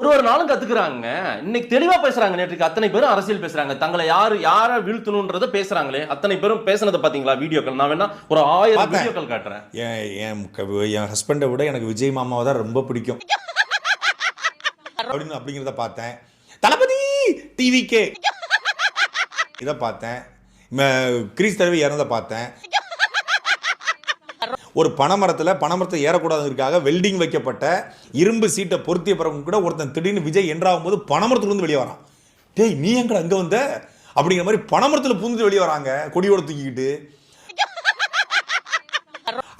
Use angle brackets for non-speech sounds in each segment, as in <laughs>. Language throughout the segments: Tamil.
ஒரு ஒரு நாளும் கத்துக்கிறாங்க. இன்னைக்கு தெளிவா பேசுறாங்க நேற்றுக்கு. அத்தனை பேரும் அரசியல் பேசுறாங்க. தங்களை யாரு யார வீழ்த்தணும்ன்றத பேசுறாங்களே. அத்தனை பேரும் பேசுனதை பாத்தீங்களா? வீடியோக்கள். நான் வேணா ஒரு ஆயிரம். வீடியோக்கள் காட்டுறேன். என் ஹஸ்பண்டை விட எனக்கு விஜய் மாமாவை தான் ரொம்ப பிடிக்கும். அப்படின்னு அப்படிங்கிறத பார்த்தேன் தளபதி டிவிக்கே இதை பார்த்தேன் கிரீஸ் தடவை இறந்த பார்த்தேன் ஒரு பனைமரத்தில் பனைமரத்தை ஏறக்கூடாதுங்கிறதுக்காக வெல்டிங் வைக்கப்பட்ட இரும்பு சீட்டை பொருத்திய பிறகு கூட ஒருத்தன் திடீர்னு விஜய் என்றாகும் போது பனைமரத்துலேருந்து வெளியே வரான். டேய் நீ எங்கட அங்கே வந்த? அப்படிங்கிற மாதிரி பனைமரத்தில் புகுந்து வெளியே வராங்க கொடியோட தூக்கிக்கிட்டு.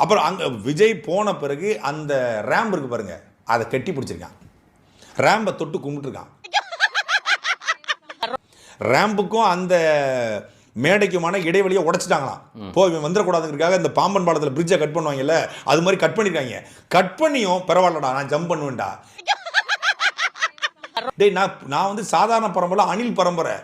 அப்புறம் அங்கே விஜய் போன பிறகு அந்த ரேம்ப் இருக்கு பாருங்க அதை கட்டி பிடிச்சிருக்கான். ரேம்பை தொட்டு கும்பிட்டுருக்கான். ரேம்புக்கும் அந்த மேடைக்குமான இடைவெளியை உடைச்சிட்டாங்களாம். போ இவன் வந்துடக்கூடாதுங்கிறதுக்காக இந்த பாம்பன் பாலத்தில் பிரிட்ஜை கட் பண்ணுவாங்கல்ல அது மாதிரி கட் பண்ணிருக்காங்க. கட் பண்ணியும் பரவாயில்லடா நான் ஜம்ப் பண்ணுவேன்டா. <laughs> டேய் நான் நான் வந்து சாதாரண பரம்பரை அணில் பரம்பரை.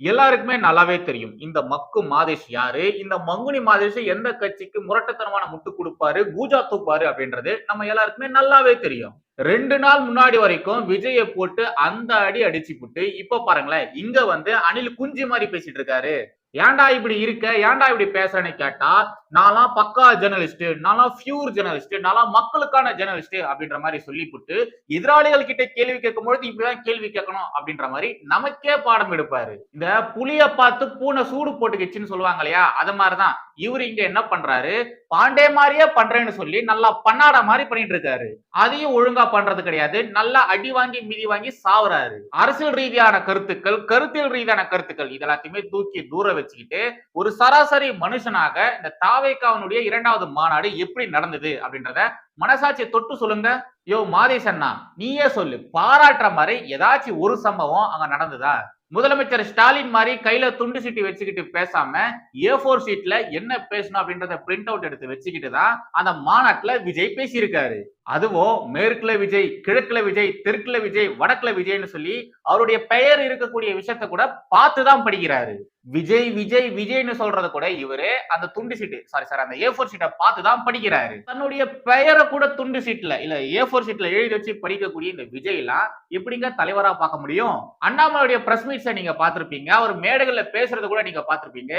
எல்லாருக்குமே நல்லாவே தெரியும். இந்த மக்கு மாதேஷ் யாரு? இந்த மங்குனி மாதேஷ் எந்த கட்சிக்கு முரட்டத்தனமான முட்டு கொடுப்பாரு? கூஜா தூப்பாரு அப்படின்றது நம்ம எல்லாருக்குமே நல்லாவே தெரியும். ரெண்டு நாள் முன்னாடி வரைக்கும் விஜய போட்டு அந்த அடி அடிச்சு போட்டு இப்ப பாருங்களேன் இங்க வந்து அனில் குஞ்சு மாதிரி பேசிட்டு இருக்காரு. ஏன்டா இப்படி இருக்க? ஏன்டா இப்படி பேசுறேன்னு கேட்டா நான்லாம் பக்கா ஜெர்னலிஸ்ட் நான்லாம் பியூர் ஜேர்னலிஸ்ட் நான்லாம் மக்களுக்கான ஜேர்னலிஸ்ட் அப்படின்ற மாதிரி சொல்லிவிட்டு எதிராளிகள் கிட்ட கேள்வி கேட்கும் பொழுது இப்படிதான் கேள்வி கேட்கணும் அப்படின்ற மாதிரி நமக்கே பாடம் எடுப்பாரு. இந்த புளிய பார்த்து பூனை சூடு போட்டுக்கிச்சுன்னு சொல்லுவாங்க இல்லையா? அது மாதிரிதான். இவர் இங்க என்ன பண்றாரு? பாண்டே மாதிரியே பண்றேன்னு சொல்லி நல்லா பண்ணாட மாதிரி பண்ணிட்டு இருக்காரு. அதையும் ஒழுங்கா பண்றது கிடையாது. நல்லா அடி வாங்கி மிதி வாங்கி சாவுறாரு. அரசியல் ரீதியான கருத்துக்கள் கருத்தியல் ரீதியான கருத்துக்கள் இதெல்லாத்தையுமே தூக்கி தூர வச்சுக்கிட்டு ஒரு சராசரி மனுஷனாக இந்த தா தாவேக்காவனுடைய இரண்டாவது மாநாடு எப்படி நடந்தது அப்படின்றத மனசாட்சியை தொட்டு சொல்லுங்க. யோ மாதேசண்ணா நீயே சொல்லு. பாராட்டுற மாதிரி ஏதாச்சும் ஒரு சம்பவம் அங்க நடந்ததா? முதலமைச்சர் ஸ்டாலின் மாதிரி கையில துண்டு சீட்டு வச்சுக்கிட்டு பேசாம ஏ ஃபோர் சீட்ல என்ன பேசணும் அப்படின்றத பிரிண்ட் அவுட் எடுத்து வச்சுக்கிட்டு தான் அந்த மாநாட்டுல விஜய் பேசியிருக்காரு. அதுவோ மேற்குல விஜய் கிழக்குல விஜய் தெற்குல விஜய் வடக்குல விஜய்னு சொல்லி அவருடைய பெயர் இருக்கக்கூடிய விஷயத்த கூட பார்த்து தான் படிக்கிறாரு. விஜய் விஜய் விஜய்னு சொல்றத கூட இவரு அந்த துண்டு சீட்டு சாரி சார் அந்த ஏ ஃபோர் சீட்டை பார்த்து தான் படிக்கிறாரு. தன்னுடைய பெயரை கூட துண்டு சீட்ல இல்ல ஏ ஃபோர் சீட்ல எழுதி வச்சு படிக்கக்கூடிய இந்த விஜய் எல்லாம் எப்படிங்க தலைவரா பார்க்க முடியும்? அண்ணாமலையுடைய பிரஸ் மீட்ஸை நீங்க பார்த்திருப்பீங்க அவர் மேடைகள்ல பேசுறத கூட நீங்க பார்த்திருப்பீங்க.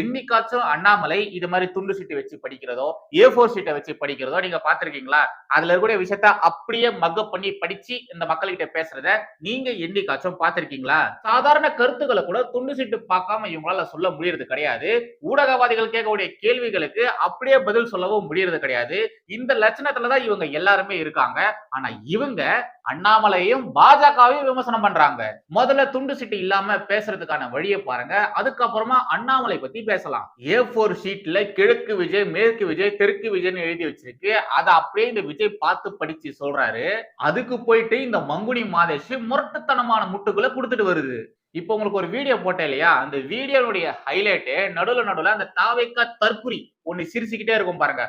என்னைக்காச்சும் அண்ணாமலை இது மாதிரி துண்டு சீட்டு வச்சு படிக்கிறதோ ஏ ஃபோர் சீட்டை வச்சு படிக்கிறதோ நீங்க பார்த்திருக்கீங்களா? அதுல இருக்கக்கூடிய விஷயத்த அப்படியே மக்கப் பண்ணி படிச்சு இந்த மக்கள்கிட்ட பேசுறத நீங்க என்னைக்காச்சும் பார்த்திருக்கீங்களா? சாதாரண கருத்துக்களை கூட துண்டு சிட்டு பார்க்காம இவங்களால சொல்ல முடியறது கிடையாது. ஊடகவாதிகள் கேட்கக்கூடிய கேள்விகளுக்கு அப்படியே பதில் சொல்லவும் முடியறது கிடையாது. இந்த லட்சணத்துலதான் இவங்க எல்லாருமே இருக்காங்க. ஆனா இவங்க அண்ணாமலையும் பாஜகவையும் விமர்சனம் பண்றாங்க. முதல்ல துண்டு சீட்டு இல்லாம பேசுறதுக்கான வழியை பாருங்க. அதுக்கப்புறமா அண்ணாமலை பத்தி பேசலாம். ஏ போர் ஷீட்ல கிழக்கு விஜய் மேற்கு விஜய் தெற்கு விஜய்னு எழுதி வச்சிருக்கு. அதை அப்படியே இந்த விஜய் பார்த்து படிச்சு சொல்றாரு. அதுக்கு போயிட்டு இந்த மங்குனி மாதேஷ் முரட்டுத்தனமான முட்டுக்குள்ள கொடுத்துட்டு வருது. இப்போ உங்களுக்கு ஒரு வீடியோ போட்டேன் இல்லையா? அந்த வீடியோனுடைய ஹைலைட்டு நடுவுல நடுவுல அந்த தாவைக்கா தற்குறி ஒண்ணு சிரிச்சுக்கிட்டே இருக்கும் பாருங்க.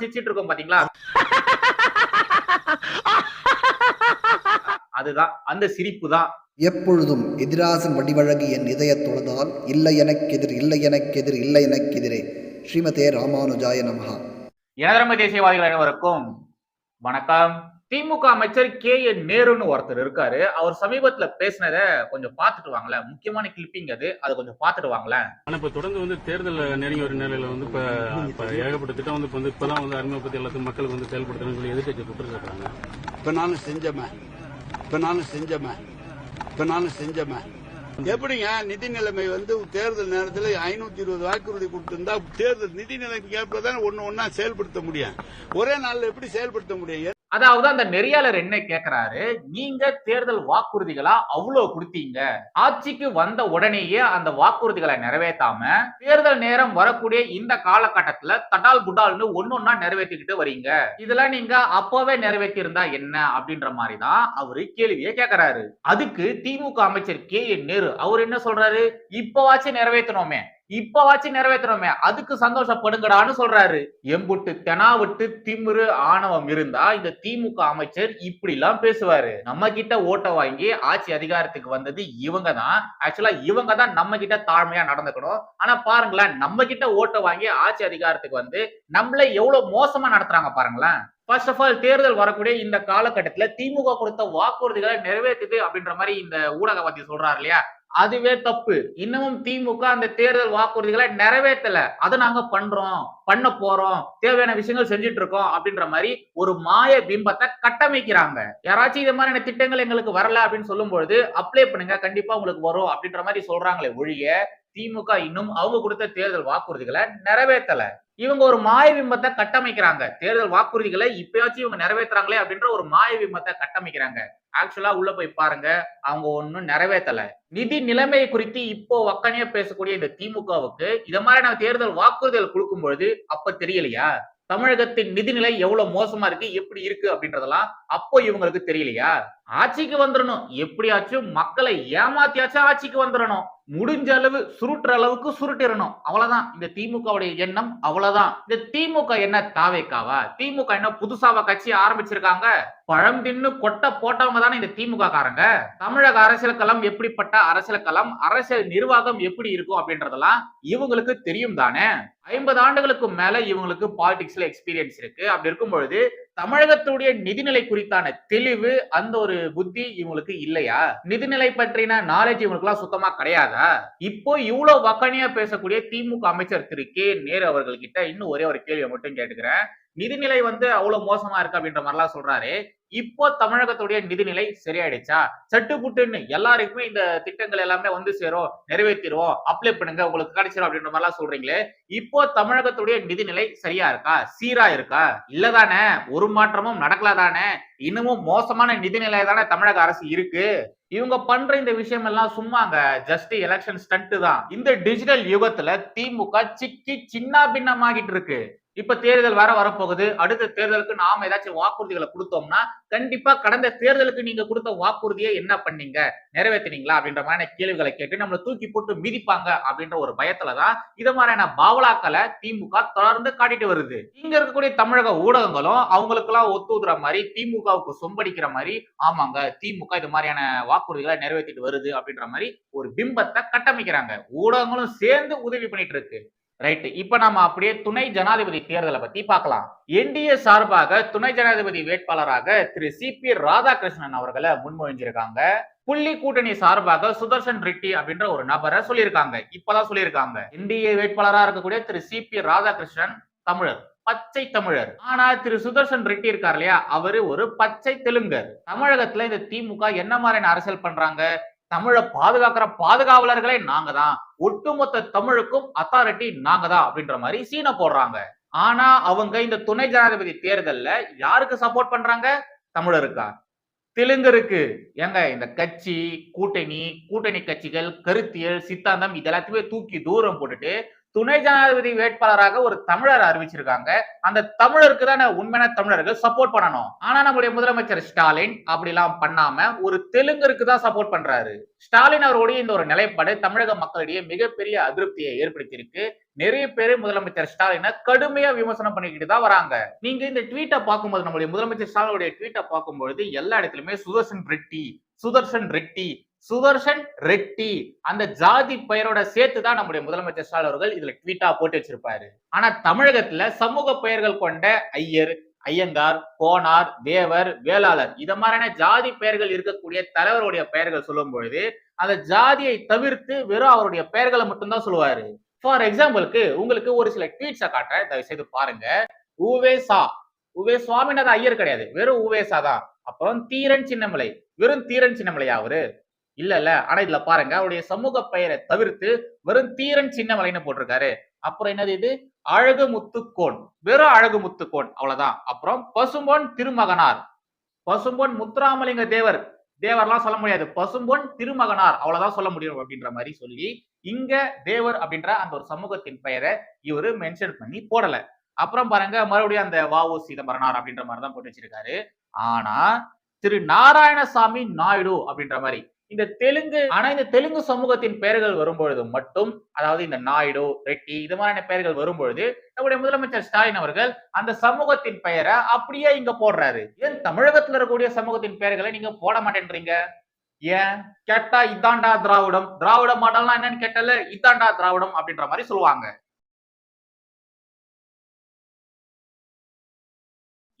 சிரிச்சிட்டு இருக்கும் பாத்தீங்களா? அதுதான் அந்த சிரிப்பு தான் எப்பொழுதும் எதிராசன் வடிவழகு என் இதயத் தொழுதால் இல்லை எனக்கெதிர் இல்லை எனக்கெதிர் இல்லை எனக்கெதிரே. ஸ்ரீமதே ராமானுஜாய நமஹா. எனதரமை தேசியவாதிகள் அனைவருக்கும் வணக்கம். திமுக அமைச்சர் கே என் நேருன்னு ஒருத்தர் இருக்காரு. அவர் சமீபத்துல பேசினத கொஞ்சம் பார்த்துட்டு வாங்களேன் முக்கியமான கிளிப்பிங் அது. அதை கொஞ்சம் பார்த்துட்டு வாங்களேன் ஆனா இப்ப தொடர்ந்து வந்து தேர்தல் நெருங்கி வரும் நிலையில வந்து இப்ப இப்ப ஏகப்பட்ட திட்டம் வந்து இப்ப வந்து இப்பதான் வந்து அறிமுகப்படுத்தி எல்லாத்தையும் மக்களுக்கு வந்து செயல்படுத்தணும்னு சொல்லி எதிர்க்கட்சி குற்றம் சாட்டுறாங்க இப்ப நானும் செஞ்சவன் இப்ப நானும் செஞ்சவன் இப்ப நானும் செஞ்சவன் எப்படிங்க? நிதி நிலைமை வந்து தேர்தல் நேரத்தில் ஐநூத்தி இருபது வாக்குறுதி கொடுத்திருந்தா தேர்தல் நிதி நிலைமைக்கு ஏற்பதான் ஒன்னு ஒன்னா செயல்படுத்த முடியும். ஒரே நாள்ல எப்படி செயல்படுத்த முடியும்? அதாவது அந்த நெறியாளர் என்ன கேக்குறாரு? நீங்க தேர்தல் வாக்குறுதிகளா அவ்வளவு கொடுத்தீங்க. ஆட்சிக்கு வந்த உடனேயே அந்த வாக்குறுதிகளை நிறைவேற்றாம தேர்தல் நேரம் வரக்கூடிய இந்த காலகட்டத்துல தடால் புடால்னு ஒன்னொன்னா நிறைவேற்றிக்கிட்டு வரீங்க. இதெல்லாம் நீங்க அப்பவே நிறைவேற்றி இருந்தா என்ன அப்படின்ற மாதிரி தான் அவரு கேள்வியே கேக்குறாரு. அதுக்கு திமுக அமைச்சர் கே என் நேரு அவர் என்ன சொல்றாரு? இப்பவாச்சும் நிறைவேற்றணுமே இப்பவாச்சும் நிறைவேற்றுறோமே அதுக்கு சந்தோஷப்படுங்கடான்னு சொல்றாரு. எம்புட்டு தெனாவிட்டு திமிரு ஆணவம் இருந்தா இந்த திமுக அமைச்சர் இப்படி எல்லாம் பேசுவாரு. நம்ம கிட்ட ஓட்ட வாங்கி ஆட்சி அதிகாரத்துக்கு வந்தது இவங்க தான் ஆக்சுவலா இவங்க தான் நம்ம கிட்ட தாழ்மையா நடந்துக்கணும். ஆனா பாருங்களேன் நம்ம கிட்ட ஓட்ட வாங்கி ஆட்சி அதிகாரத்துக்கு வந்து நம்மள எவ்வளவு மோசமா நடத்துறாங்க பாருங்களேன். ஃபர்ஸ்ட் ஆஃப் ஆல் தேர்தல் வரக்கூடிய இந்த காலகட்டத்துல திமுக கொடுத்த வாக்குறுதிகளை நிறைவேற்றுது அப்படின்ற மாதிரி இந்த ஊடகவாதி சொல்றாரு இல்லையா? அதுவே தப்பு. இன்னமும் திமுக அந்த தேர்தல் வாக்குறுதிகளை நிறைவேற்றல அதை நாங்க பண்றோம் பண்ண போறோம் தேவையான விஷயங்கள் செஞ்சுட்டு இருக்கோம் அப்படின்ற மாதிரி ஒரு மாய பிம்பத்தை கட்டமைக்கிறாங்க. யாராச்சும் இது மாதிரியான திட்டங்கள் எங்களுக்கு வரல அப்படின்னு சொல்லும் பொழுது அப்ளை பண்ணுங்க கண்டிப்பா உங்களுக்கு வரும் அப்படின்ற மாதிரி சொல்றாங்களே ஒழிய திமுக இன்னும் அவங்க கொடுத்த தேர்தல் வாக்குறுதிகளை நிறைவேற்றல இவங்க ஒரு மாய பிம்பத்தை கட்டமைக்கிறாங்க. தேர்தல் வாக்குறுதிகளை இப்பயாச்சும் இவங்க நிறைவேற்றுறாங்களே அப்படின்ற ஒரு மாய பிம்பத்தை கட்டமைக்கிறாங்க. ஆக்சுவலா உள்ள போய் பாருங்க. அவங்க ஒன்னும் நிறைவேற்றல நிதி நிலைமை குறித்து இப்போ வக்கனையா பேசக்கூடிய இந்த திமுகவுக்கு இத மாதிரியான தேர்தல் வாக்குறுதிகள் கொடுக்கும் பொழுது அப்ப தெரியலையா? தமிழகத்தின் நிதிநிலை எவ்வளவு மோசமா இருக்கு? எப்படி இருக்கு? அப்படின்றதெல்லாம் அப்போ இவங்களுக்கு தெரியலையா? ஆட்சிக்கு வந்துடணும் எப்படியாச்சும் மக்களை ஏமாத்தியாச்சும் ஆட்சிக்கு வந்துடணும் முடிஞ்ச அளவு சுருட்டுற அளவுக்கு சுருட்டிடணும். அவ்வளவுதான். இந்த திமுகவுடைய எண்ணம் அவ்வளவுதான். இந்த திமுக என்ன தாவேக்காவா? திமுக என்ன புதுசாவா கட்சி ஆரம்பிச்சிருக்காங்க? பழம் தின்னு கொட்டை போட்டவங்க தானே இந்த திமுக காரங்க தமிழக அரசியல் களம் எப்படிப்பட்ட அரசியல் களம்? அரசியல் நிர்வாகம் எப்படி இருக்கும் அப்படின்றதெல்லாம் இவங்களுக்கு தெரியும் தானே? ஐம்பது ஆண்டுகளுக்கு மேல இவங்களுக்கு பாலிடிக்ஸ்ல எக்ஸ்பீரியன்ஸ் இருக்கு. அப்படி இருக்கும் பொழுது தமிழகத்துடைய நிதிநிலை குறித்தான தெளிவு அந்த ஒரு புத்தி இவங்களுக்கு இல்லையா? நிதிநிலை பற்றின நாலேஜ் இவங்களுக்கு எல்லாம் சுத்தமா கிடையாதா? இப்போ இவ்வளவு வக்கனையா பேசக்கூடிய திமுக அமைச்சர் திரு கே. நேரு அவர்கள் கிட்ட இன்னும் ஒரே ஒரு கேள்வியை மட்டும் கேட்டுக்கிறேன். நிதிநிலை வந்து அவ்வளவு மோசமா இருக்கு அப்படின்ற மாதிரிலாம் சொல்றாரு. இப்போ தமிழகத்துடைய நிதிநிலை சரியாயிடுச்சா? சட்டு புட்டுன்னு எல்லாருக்குமே இந்த திட்டங்கள் எல்லாமே வந்து சேரும் நிறைவேற்றிடுவோம் அப்ளை பண்ணுங்க உங்களுக்கு கிடைச்சிரும் அப்படின்ற மாதிரிலாம் சொல்றீங்களே. இப்போ தமிழகத்துடைய நிதிநிலை சரியா இருக்கா? சீரா இருக்கா? இல்லதானே? ஒரு மாற்றமும் நடக்கல தானே இன்னமும் மோசமான நிதிநிலை தானே தமிழக அரசு இருக்கு. இவங்க பண்ற இந்த விஷயம் எல்லாம் சும்மாங்க ஜஸ்ட் எலெக்ஷன் ஸ்டண்ட் தான். இந்த டிஜிட்டல் யுகத்துல திமுக சிக்கி சின்ன பின்னமாகிட்டு இருக்கு. இப்ப தேர்தல் வேற வரப்போகுது. அடுத்த தேர்தலுக்கு நாம ஏதாச்சும் வாக்குறுதிகளை கொடுத்தோம்னா கண்டிப்பா கடந்த தேர்தலுக்கு நீங்க கொடுத்த வாக்குறுதியை என்ன பண்ணீங்க? நிறைவேற்றினீங்களா அப்படின்ற மாதிரியான கேள்விகளை கேட்டு நம்மளை தூக்கி போட்டு மிதிப்பாங்க அப்படின்ற ஒரு பயத்துலதான் இத மாதிரியான பாவலாக்களை திமுக தொடர்ந்து காட்டிட்டு வருது. இங்க இருக்கக்கூடிய தமிழக ஊடகங்களும் அவங்களுக்கு எல்லாம் ஒத்துதுற மாதிரி திமுகவுக்கு சொம்படிக்கிற மாதிரி ஆமாங்க திமுக இது மாதிரியான வாக்குறுதிகளை நிறைவேற்றிட்டு வருது அப்படின்ற மாதிரி ஒரு பிம்பத்தை கட்டமைக்கிறாங்க. ஊடகங்களும் சேர்ந்து உதவி பண்ணிட்டு இருக்கு. ரைட் இப்ப நாம அப்படியே துணை ஜனாதிபதி தேர்தலை பத்தி பார்க்கலாம். என்டிஏ சார்பாக துணை ஜனாதிபதி வேட்பாளராக திரு சி பி ராதாகிருஷ்ணன் அவர்களை முன்மொழிஞ்சிருக்காங்க புள்ளி கூட்டணி சார்பாக சுதர்ஷன் ரெட்டி அப்படின்ற ஒரு நபரை சொல்லியிருக்காங்க. இப்பதான் சொல்லியிருக்காங்க. என்டிஏ வேட்பாளராக இருக்கக்கூடிய திரு சி பி ராதாகிருஷ்ணன் தமிழர் பச்சை தமிழர். ஆனா திரு சுதர்ஷன் ரெட்டி இருக்கார் இல்லையா? அவரு ஒரு பச்சை தெலுங்கர். தமிழகத்துல இந்த திமுக என்ன மாதிரியான அரசியல் பண்றாங்க? தமிழை பாதுகாக்கிற பாதுகாவலர்களே நாங்க தான் ஒட்டுமொத்த தமிழுக்கும் அத்தாரிட்டி நாங்க தான் அப்படின்ற மாதிரி சீனை போடுறாங்க. ஆனா அவங்க இந்த துணை ஜனாதிபதி தேர்தல்ல யாருக்கு சப்போர்ட் பண்றாங்க? தமிழருக்கா? தெலுங்கருக்கு ஏங்க இந்த கட்சி கூட்டணி கூட்டணி கட்சிகள் கருத்தியல் சித்தாந்தம் இது எல்லாத்தையுமே தூக்கி தூரம் போட்டுட்டு துணை ஜனாதிபதி வேட்பாளராக ஒரு தமிழர் அறிவிச்சிருக்காங்க. அந்த தமிழருக்கு தானே உண்மையான தமிழர்கள் சப்போர்ட் பண்ணணும். ஆனா நம்முடைய முதலமைச்சர் ஸ்டாலின் அப்படிலாம் பண்ணாம ஒரு தெலுங்கருக்கு தான் சப்போர்ட் பண்றாரு. ஸ்டாலின் அவருடைய இந்த ஒரு நிலைப்பாடு தமிழக மக்களிடையே மிகப்பெரிய அதிருப்தியை ஏற்படுத்தியிருக்கு. நிறைய பேர் முதலமைச்சர் ஸ்டாலினை கடுமையா விமர்சனம் பண்ணிக்கிட்டு தான் வராங்க. நீங்க இந்த ட்வீட்டை பார்க்கும்போது நம்முடைய முதலமைச்சர் ஸ்டாலினுடைய ட்வீட்டை பார்க்கும்பொழுது எல்லா இடத்துலயுமே சுதர்சன் ரெட்டி சுதர்ஷன் ரெட்டி சுதர்ஷன் ரெட்டி. அந்த ஜாதி பெயரோட சேர்த்து தான் நம்முடைய முதலமைச்சர் ஸ்டாலின் அவர்கள் இதுல ட்வீட்டா போட்டு வச்சிருப்பாரு. ஆனா தமிழகத்துல சமூக பெயர்கள் கொண்ட ஐயர் ஐயங்கார் கோனார் தேவர் வேளாளர் இத மாதிரியான ஜாதி பெயர்கள் இருக்கக்கூடிய தலைவருடைய பெயர்கள் சொல்லும் பொழுது அந்த ஜாதியை தவிர்த்து வெறும் அவருடைய பெயர்களை மட்டும்தான் சொல்லுவாரு. ஃபார் எக்ஸாம்பிளுக்கு உங்களுக்கு ஒரு சில ட்வீட்ஸை காட்டுறேன். தயவு செய்து பாருங்க உவேசா உவே சுவாமிநாத ஐயர் கிடையாது. வெறும் உவேசா தான். அப்புறம் தீரன் சின்னமலை. வெறும் தீரன் சின்னமலையா அவரு? இல்ல இல்ல. ஆனா இதுல பாருங்க. அவருடைய சமூக பெயரை தவிர்த்து வெறும் தீரன் சின்ன வலைன்னு போட்டிருக்காரு. அப்புறம் என்னது இது? அழகு முத்துக்கோன். வெறும் அழகு முத்துக்கோன். அவ்வளவுதான். அப்புறம் பசும்பொன் திருமகனார். பசும்பொன் முத்துராமலிங்க தேவர். தேவர்லாம் சொல்ல முடியாது. பசும்பொன் திருமகனார். அவ்வளவுதான் சொல்ல முடியும் அப்படின்ற மாதிரி சொல்லி இங்க தேவர் அப்படின்ற அந்த ஒரு சமூகத்தின் பெயரை இவரு மென்ஷன் பண்ணி போடல. அப்புறம் பாருங்க மறுபடியும் அந்த வாவு சிதம்பரனார் அப்படின்ற மாதிரி தான் போட்டு வச்சிருக்காரு. ஆனா திரு நாராயணசாமி நாயுடு அப்படின்ற மாதிரி இந்த தெலுங்கு ஆனா இந்த தெலுங்கு சமூகத்தின் பெயர்கள் வரும்பொழுது மட்டும் அதாவது இந்த நாயுடு ரெட்டி இது மாதிரியான பெயர்கள் வரும்பொழுது நம்முடைய முதலமைச்சர் ஸ்டாலின் அவர்கள் அந்த சமூகத்தின் பெயரை அப்படியே இங்க போடுறாரு. ஏன் தமிழகத்துல இருக்கக்கூடிய சமூகத்தின் பெயர்களை நீங்க போட மாட்டேன்றீங்க? ஏன்? கேட்டா இதாண்டா திராவிடம். திராவிட மாடல்னா என்னன்னு கேட்டால இதாண்டா திராவிடம் அப்படின்ற மாதிரி சொல்லுவாங்க.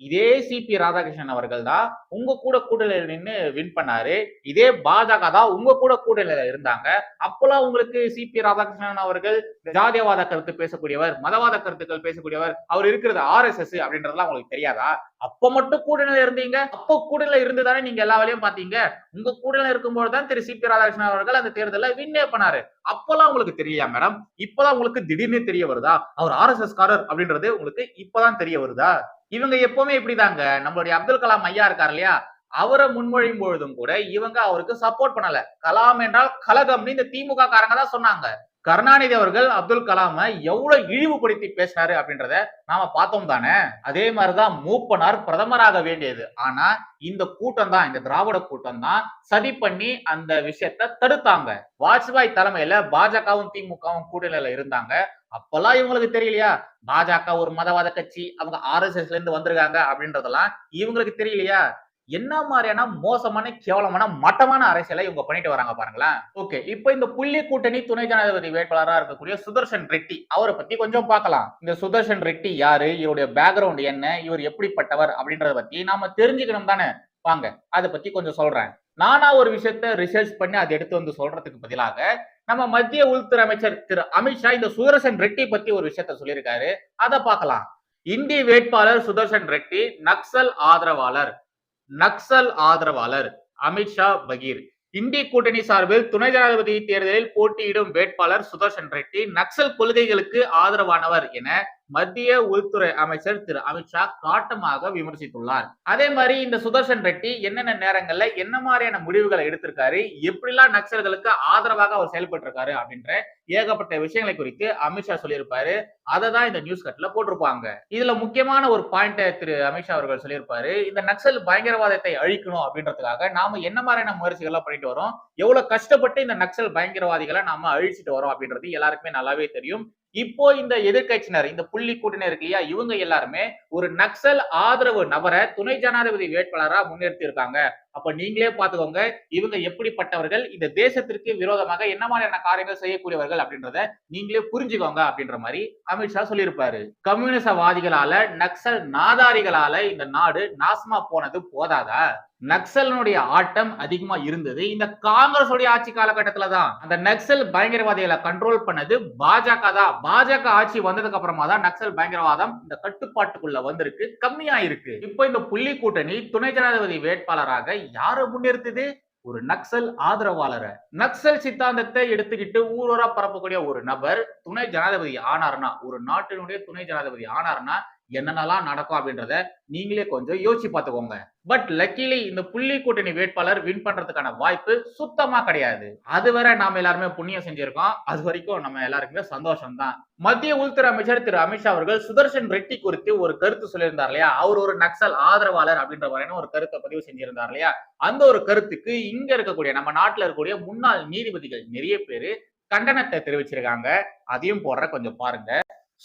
இதே சிபி ராதாகிருஷ்ணன் அவர்கள் தான் உங்க கூட கூட்டணியில் நின்னு வின் பண்ணாரு. இதே பாஜக தான் உங்க கூட கூட்டணியில இருந்தாங்க. அப்பெல்லாம் உங்களுக்கு சிபி ராதாகிருஷ்ணன் அவர்கள் ஜாதியவாத கருத்து பேசக்கூடியவர் மதவாத கருத்துக்கள் பேசக்கூடியவர் அவர் இருக்கிறது ஆர்எஸ்எஸ் அப்படின்றதெல்லாம் உங்களுக்கு தெரியாதா? அப்ப மட்டும் கூட்டணியில இருந்தீங்க அப்போ கூட்டணியில இருந்து தானே நீங்க எல்லா வேலையும் பாத்தீங்க உங்க கூட்டணியில இருக்கும்போது தான் திரு சிபி ராதாகிருஷ்ணன் அவர்கள் அந்த தேர்தலில் வின்னே பண்ணாரு. அப்பெல்லாம் உங்களுக்கு தெரியலையா மேடம் இப்பதான் உங்களுக்கு திடீர்னு தெரிய வருதா? அவர் ஆர்எஸ்எஸ் காரர் அப்படின்றது உங்களுக்கு இப்பதான் தெரிய வருதா? இவங்க எப்பவுமே இப்படிதாங்க. நம்மளுடைய அப்துல் கலாம் ஐயா இருக்கார் இல்லையா? அவரை முன்மொழியும் பொழுதும் கூட இவங்க அவருக்கு சப்போர்ட் பண்ணல. கலாம் என்றால் கலகம்னு இந்த திமுக காரங்க தான் சொன்னாங்க. கருணாநிதி அவர்கள் அப்துல் கலாமை எவ்வளவு இழிவுபடுத்தி பேசினாரு அப்படின்றத நாம பார்த்தோம் தானே? அதே மாதிரிதான் மூப்பனார் பிரதமராக வேண்டியது. ஆனா இந்த கூட்டம் தான் இந்த திராவிட கூட்டம் தான் சதி பண்ணி அந்த விஷயத்த தடுத்தாங்க. வாஜ்பாய் தலைமையில பாஜகவும் திமுகவும் கூட்டணியில இருந்தாங்க. அப்பெல்லாம் இவங்களுக்கு தெரியலையா? பாஜக ஒரு மதவாத கட்சி அவங்க ஆர்எஸ்எஸ்ல இருந்து வந்திருக்காங்க அப்படின்றதெல்லாம் இவங்களுக்கு தெரியலையா? என்ன மாதிரியான மோசமான கேவலமான மட்டமான அரசியலை இவங்க பண்ணிட்டு வராங்க பாருங்களேன். ஓகே இப்போ இந்த புள்ளி கூட்டணி துணை ஜனாதிபதி வேட்பாளராக இருக்கக்கூடிய சுதர்ஷன் ரெட்டி அவரை பத்தி கொஞ்சம் பார்க்கலாம். இந்த சுதர்ஷன் ரெட்டி யாரு? இவருடைய பேக்ரவுண்ட் என்ன? இவர் எப்படிப்பட்டவர்? அப்படின்றத பத்தி நாம தெரிஞ்சுக்கணும் தானே? வாங்க அதை பத்தி கொஞ்சம் சொல்றேன். நானா ஒரு விஷயத்த ரிசர்ச் பண்ணி அதை எடுத்து வந்து சொல்றதுக்கு பதிலாக நம்ம மத்திய உள்துறை அமைச்சர் திரு அமித்ஷா இந்த சுதர்சன் ரெட்டி பத்தி ஒரு விஷயத்த சொல்லியிருக்காரு. அதை பார்க்கலாம். இந்தி வேட்பாளர் சுதர்சன் ரெட்டி நக்சல் ஆதரவாளர். நக்சல் ஆதரவாளர் அமித்ஷா பகீர். இந்தி கூட்டணி சார்பில் துணை ஜனாதிபதி தேர்தலில் போட்டியிடும் வேட்பாளர் சுதர்ஷன் ரெட்டி நக்சல் கொள்கைகளுக்கு ஆதரவானவர் என மத்திய உள்துறை அமைச்சர் திரு அமித்ஷா காட்டமாக விமர்சித்துள்ளார். அதே மாதிரி இந்த சுதர்ஷன் ரெட்டி என்னென்ன நேரங்கள்ல என்ன மாதிரியான முடிவுகளை எடுத்திருக்காரு எப்படிலாம் நக்சல்களுக்கு ஆதரவாக அவர் செயல்பட்டு இருக்காரு அப்படின்ற ஏகப்பட்ட விஷயங்களை குறித்து அமித்ஷா சொல்லியிருப்பாரு. அதை தான் இந்த நியூஸ் கட்ல போட்டிருப்பாங்க. இதுல முக்கியமான ஒரு பாயிண்ட் திரு அமித்ஷா அவர்கள் சொல்லியிருப்பாரு. இந்த நக்சல் பயங்கரவாதத்தை அழிக்கணும் அப்படின்றதுக்காக நாம என்ன மாதிரியான முயற்சிகள்லாம் பண்ணிட்டு வரோம்? எவ்வளவு கஷ்டப்பட்டு இந்த நக்சல் பயங்கரவாதிகளை நாம அழிச்சிட்டு வரோம் அப்படின்றது எல்லாருக்குமே நல்லாவே தெரியும். இப்போ இந்த எதிர்க்கட்சியினர் இந்த புள்ளி கூட்டணி இருக்கு இல்லையா? இவங்க எல்லாருமே ஒரு நக்சல் ஆதரவு நபரை துணை ஜனாதிபதி வேட்பாளரா முன்னிறுத்தி இருக்காங்க அப்ப நீங்களே பாத்துக்கோங்க இவங்க எப்படிப்பட்டவர்கள் இந்த தேசத்திற்கு விரோதமாக என்ன மாதிரியான காரியங்கள் செய்யக்கூடியவர்கள் அப்படின்றத நீங்களே புரிஞ்சுக்கோங்க அப்படின்ற மாதிரி அமித்ஷா சொல்லியிருப்பாரு. கம்யூனிசவாதிகளால நக்சல் நாதாரிகளால இந்த நாடு நாசமா போனது போதாதா? நக்சலனுடைய ஆட்டம் அதிகமா இருந்தது. இந்த காங்கிரஸ் உடைய ஆட்சி காலகட்டத்துல தான் அந்த நக்சல் பயங்கரவாதிகளை கண்ட்ரோல் பண்ணது. பாஜக தான். பாஜக ஆட்சி வந்ததுக்கு அப்புறமா தான் நக்சல் பயங்கரவாதம் இந்த கட்டுப்பாட்டுக்குள்ள வந்திருக்கு. கம்மியா இருக்கு. இப்போ இந்த புள்ளி கூட்டணி துணை ஜனாதிபதி வேட்பாளராக யாரை முன்னிறுத்துது? ஒரு நக்சல் ஆதரவாளரை. நக்சல் சித்தாந்தத்தை எடுத்துக்கிட்டு ஊரோரா பரப்பக்கூடிய ஒரு நபர் துணை ஜனாதிபதி ஆனார்னா ஒரு நாட்டினுடைய துணை ஜனாதிபதி ஆனார்னா என்னென்னலாம் நடக்கும் அப்படின்றத நீங்களே கொஞ்சம் யோசிச்சு பார்த்துக்கோங்க. பட் லக்கிலி இந்த புள்ளி கூட்டணி வேட்பாளர் வின் பண்றதுக்கான வாய்ப்பு சுத்தமா கிடையாது. அதுவரை நாம எல்லாருமே புண்ணியம் செஞ்சிருக்கோம். அது வரைக்கும் நம்ம எல்லாருக்குமே சந்தோஷம் தான் மத்திய உள்துறை அமைச்சர் திரு அமித்ஷா அவர்கள் சுதர்ஷன் ரெட்டி குறித்து ஒரு கருத்து சொல்லியிருந்தார் இல்லையா? அவர் ஒரு நக்சல் ஆதரவாளர் அப்படின்ற மாதிரியான ஒரு கருத்தை பதிவு செஞ்சிருந்தார் இல்லையா? அந்த ஒரு கருத்துக்கு இங்க இருக்கக்கூடிய நம்ம நாட்டுல இருக்கக்கூடிய முன்னாள் நீதிபதிகள் நிறைய பேரு கண்டனத்தை தெரிவிச்சிருக்காங்க. அதையும் போடுற கொஞ்சம் பாருங்க.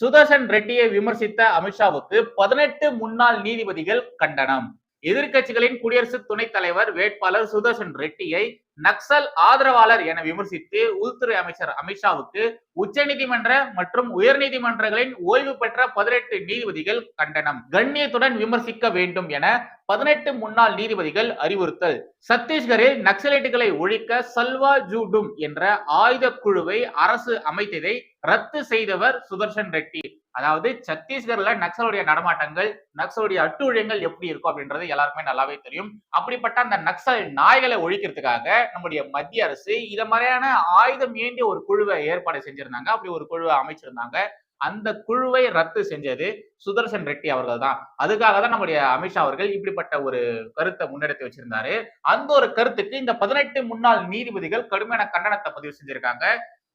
சுதர்ஷன் ரெட்டியை விமர்சித்த அமித்ஷாவுக்கு பதினெட்டு முன்னாள் நீதிபதிகள் கண்டனம். எதிர்கட்சிகளின் குடியரசு துணைத் தலைவர் வேட்பாளர் சுதர்ஷன் ரெட்டியை நக்சல் ஆதரவாளர் என விமர்சித்து உள்துறை அமைச்சர் அமித்ஷாவுக்கு உச்சநீதிமன்ற மற்றும் உயர்நீதிமன்றங்களின் ஓய்வு பெற்ற பதினெட்டு நீதிபதிகள் கண்டனம். கண்ணியத்துடன் விமர்சிக்க வேண்டும் என பதினெட்டு முன்னாள் நீதிபதிகள் அறிவுறுத்தல். சத்தீஸ்கரில் நக்சலைட்டுகளை ஒழிக்க சல்வா ஜூடும் என்ற ஆயுத குழுவை அரசு அமைத்ததை ரத்து செய்தவர் சுதர்ஷன் ரெட்டி. அதாவது சத்தீஸ்கர்ல நக்சலுடைய நடமாட்டங்கள் நக்சலுடைய அட்டுழியங்கள் எப்படி இருக்கும் அப்படின்றது எல்லாருக்குமே நல்லாவே தெரியும். அப்படிப்பட்ட அந்த நக்சல் நாய்களை ஒழிக்கிறதுக்காக நம்முடைய மத்திய அரசு இத மாதிரியான ஆயுதம் ஏந்திய ஒரு குழுவை ஏற்பாடு செஞ்சிருந்தாங்க. அப்படி ஒரு குழுவை அமைச்சிருந்தாங்க. அந்த குழுவை ரத்து செஞ்சது சுதர்சன் ரெட்டி அவர்கள் தான். அதுக்காக தான் நம்முடைய அமித்ஷா அவர்கள் இப்படிப்பட்ட ஒரு கருத்தை முன்னெடுத்து வச்சிருந்தாரு. அந்த ஒரு கருத்துக்கு இந்த பதினெட்டு முன்னாள் நீதிபதிகள் கடுமையான கண்டனத்தை பதிவு செஞ்சிருக்காங்க.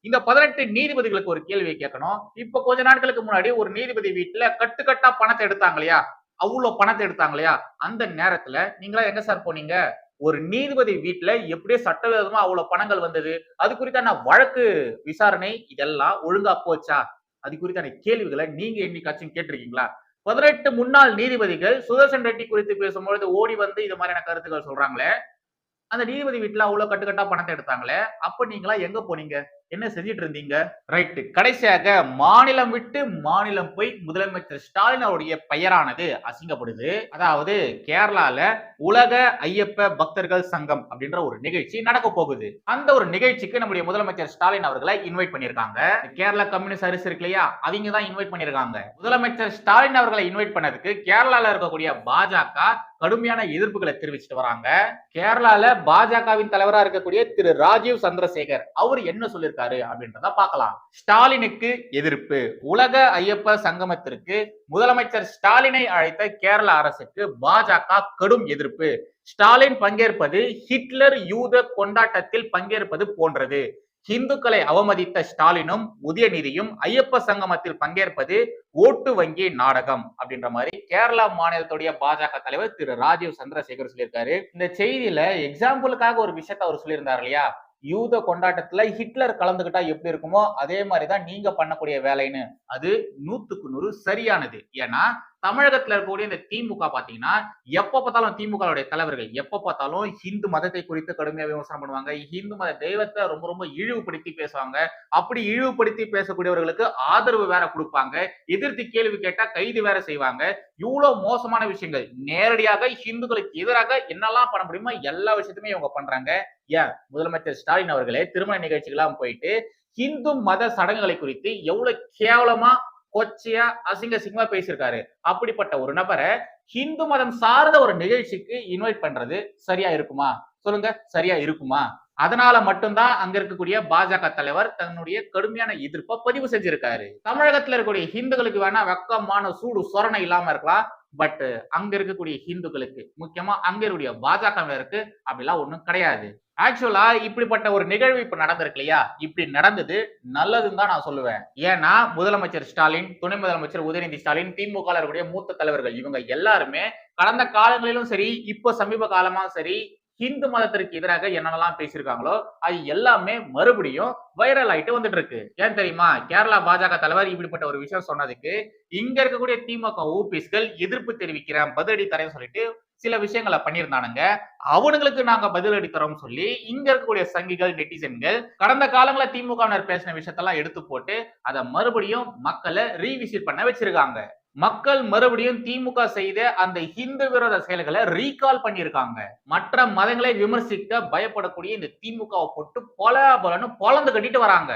இந்த பதினெட்டு நீதிபதிகளுக்கு ஒரு கேள்வியை கேட்கணும். இப்ப கொஞ்ச நாட்களுக்கு முன்னாடி ஒரு நீதிபதி வீட்டுல கட்டுக்கட்டா பணத்தை எடுத்தாங்க இல்லையா? அவ்வளவு பணத்தை எடுத்தாங்க இல்லையா? அந்த நேரத்துல நீங்களா எங்க சார் போனீங்க? ஒரு நீதிபதி வீட்டுல எப்படியே சட்டவிரோதமா அவ்வளவு பணங்கள் வந்தது. அது குறித்தான வழக்கு விசாரணை இதெல்லாம் ஒழுங்கா போச்சா? அது குறித்தான கேள்விகளை நீங்க என்னைக்காச்சும் கேட்டிருக்கீங்களா? பதினெட்டு முன்னாள் நீதிபதிகள் சுதர்சன் ரெட்டி குறித்து பேசும்பொழுது ஓடி வந்து இது மாதிரியான கருத்துக்கள் சொல்றாங்களே. அந்த நீதிபதி வீட்டுல அவ்வளவு கட்டுக்கட்டா பணத்தை எடுத்தாங்களே. அப்ப நீங்களா எங்க போனீங்க? என்ன செஞ்சிட்டு இருந்தீங்க ரைட்டு. கடைசியாக மாநிலம் விட்டு மாநிலம் போய் முதலமைச்சர் ஸ்டாலின் அவருடைய பெயரானது அசிங்கப்படுது. அதாவது கேரளால உலக ஐயப்ப பக்தர்கள் சங்கம் அப்படின்ற ஒரு நிகழ்ச்சி நடக்க போகுது. அந்த ஒரு நிகழ்ச்சிக்கு நம்முடைய முதலமைச்சர் ஸ்டாலின் அவர்களை இன்வைட் பண்ணியிருக்காங்க. கேரளா கம்யூனிஸ்ட் அரசு இருக்கு இல்லையா? அவங்க தான் இன்வைட் பண்ணியிருக்காங்க. முதலமைச்சர் ஸ்டாலின் அவர்களை இன்வைட் பண்ணதுக்கு கேரளால இருக்கக்கூடிய பாஜக கடுமையான எதிர்ப்புகளை தெரிவிச்சிட்டு வராங்க. கேரளால பாஜகவின் தலைவரா இருக்கக்கூடிய திரு ராஜீவ் சந்திரசேகர் அவர் என்ன இருக்காரு அப்படின்றத பார்க்கலாம். ஸ்டாலினுக்கு எதிர்ப்பு. உலக ஐயப்ப சங்கமத்திற்கு முதலமைச்சர் ஸ்டாலினை அழைத்த கேரள அரசுக்கு பாஜக கடும் எதிர்ப்பு. ஸ்டாலின் பங்கேற்பது ஹிட்லர் யூத கொண்டாட்டத்தில் பங்கேற்பது போன்றது. இந்துக்களை அவமதித்த ஸ்டாலினும் உதயநிதியும் ஐயப்ப சங்கமத்தில் பங்கேற்பது ஓட்டு வங்கி நாடகம் அப்படின்ற மாதிரி கேரளா மாநிலத்துடைய பாஜக தலைவர் திரு. ராஜீவ் சந்திரசேகர் சொல்லியிருக்காரு. இந்த செய்தியில எக்ஸாம்பிளுக்காக ஒரு விஷயத்த அவர் சொல்லியிருந்தார் இல்லையா? யூத கொண்டாட்டத்துல ஹிட்லர் கலந்துகிட்டா எப்படி இருக்குமோ அதே மாதிரிதான் நீங்க பண்ணக்கூடிய வேலைன்னு. அது நூத்துக்கு நூறு சரியானது. ஏன்னா தமிழகத்துல இருக்கக்கூடிய இந்த திமுக பாத்தீங்கன்னா எப்ப பார்த்தாலும் திமுகவுடைய தலைவர்கள் எப்ப பார்த்தாலும் ஹிந்து மதத்தை குறித்து கடுமையா விமர்சனம் பண்ணுவாங்க. ஹிந்து மத தெய்வத்தை ரொம்ப ரொம்ப இழிவுபடுத்தி பேசுவாங்க. அப்படி இழிவுபடுத்தி பேசக்கூடியவர்களுக்கு ஆதரவு வேற கொடுப்பாங்க. எதிர்த்து கேள்வி கேட்டா கைது வேற செய்வாங்க. இவ்வளவு மோசமான விஷயங்கள். நேரடியாக ஹிந்துக்களுக்கு எதிராக என்னெல்லாம் பண்ண முடியுமோ எல்லா விஷயத்தையுமே இவங்க பண்றாங்க. ஏன்? முதலமைச்சர் ஸ்டாலின் அவர்களே திருமண நிகழ்ச்சிகள்லாம் போயிட்டு ஹிந்து மத சடங்குகளை குறித்து எவ்வளவு கேவலமா கொச்சையா அசிங்க அசிங்கமா பேசியிருக்காரு. அப்படிப்பட்ட ஒரு நபரை ஹிந்து மதம் சார்ந்த ஒரு நிகழ்ச்சிக்கு இன்வைட் பண்றது சரியா இருக்குமா? சொல்லுங்க சரியா இருக்குமா? அதனால மட்டும்தான் அங்க இருக்கக்கூடிய பாஜக தலைவர் தன்னுடைய கடுமையான எதிர்ப்பை பதிவு செஞ்சிருக்காரு. தமிழகத்துல இருக்கக்கூடிய ஹிந்துக்களுக்கு வேணா வெக்கமான சூடு சொரணை இல்லாம இருக்கலாம். பட் அங்க இருக்கக்கூடிய ஹிந்துக்களுக்கு முக்கியமா அங்க இருக்கக்கூடிய பாஜகவினருக்கு அப்படிலாம் ஒண்ணும் கிடையாது. ஆக்சுவலா இப்படிப்பட்ட ஒரு நிகழ்வு இப்ப நடந்திருக்கு இல்லையா? இப்படி நடந்தது நல்லதுன்னு தான் நான் சொல்லுவேன். ஏன்னா முதலமைச்சர் ஸ்டாலின் துணை முதலமைச்சர் உதயநிதி ஸ்டாலின் திமுக இருக்கக்கூடிய மூத்த தலைவர்கள் இவங்க எல்லாருமே கடந்த காலங்களிலும் சரி இப்போ சமீப காலமா சரி ஹிந்து மதத்திற்கு எதிராக என்னென்னலாம் பேசியிருக்காங்களோ அது எல்லாமே மறுபடியும் வைரல் ஆயிட்டு வந்துட்டு இருக்கு ஏன் தெரியுமா? கேரளா பாஜக தலைவர் இப்படிப்பட்ட ஒரு விஷயம் சொன்னதுக்கு இங்க இருக்கக்கூடிய திமுக ஓபிஸ்கள் எதிர்ப்பு தெரிவிக்கிறேன் பதிலடி தரேன்னு சொல்லிட்டு சில விஷயங்களை பண்ணியிருந்தானுங்க. அவனுங்களுக்கு நாங்க பதில் தரோம்னு சொல்லி இங்க இருக்கக்கூடிய சங்கிகள் நெட்டிசன்கள் கடந்த காலங்களில் திமுகவினர் பேசின விஷயத்தெல்லாம் எடுத்து போட்டு அதை மறுபடியும் மக்களை ரீவிசிட் பண்ண வச்சிருக்காங்க. மக்கள் மறுபடியும் திமுக செய்த அந்த ஹிந்து விரோத செயல்களை ரீகால் பண்ணியிருக்காங்க. மற்ற மதங்களை விமர்சிக்க பயப்படக்கூடிய இந்த திமுகவை போட்டு பொல பொலன்னு பொலந்து கட்டிட்டு வராங்க.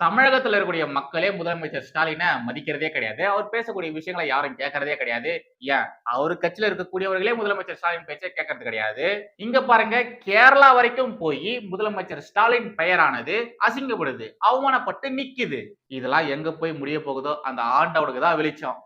தமிழகத்தில் இருக்கக்கூடிய மக்களே முதலமைச்சர் ஸ்டாலினை மதிக்கிறதே கிடையாது. அவர் பேசக்கூடிய விஷயங்களை யாரும் கேட்கறதே கிடையாது. ஏன்? அவர் கட்சியில இருக்கக்கூடியவர்களே முதலமைச்சர் ஸ்டாலின் பேச்சை கேட்கறது கிடையாது. இங்க பாருங்க கேரளா வரைக்கும் போய் முதலமைச்சர் ஸ்டாலின் பெயரானது அசிங்கப்படுது அவமானப்பட்டு நிக்குது. இதெல்லாம் எங்க போய் முடிய போகுதோ அந்த ஆண்டவனுக்கு தான் வெளிச்சம்.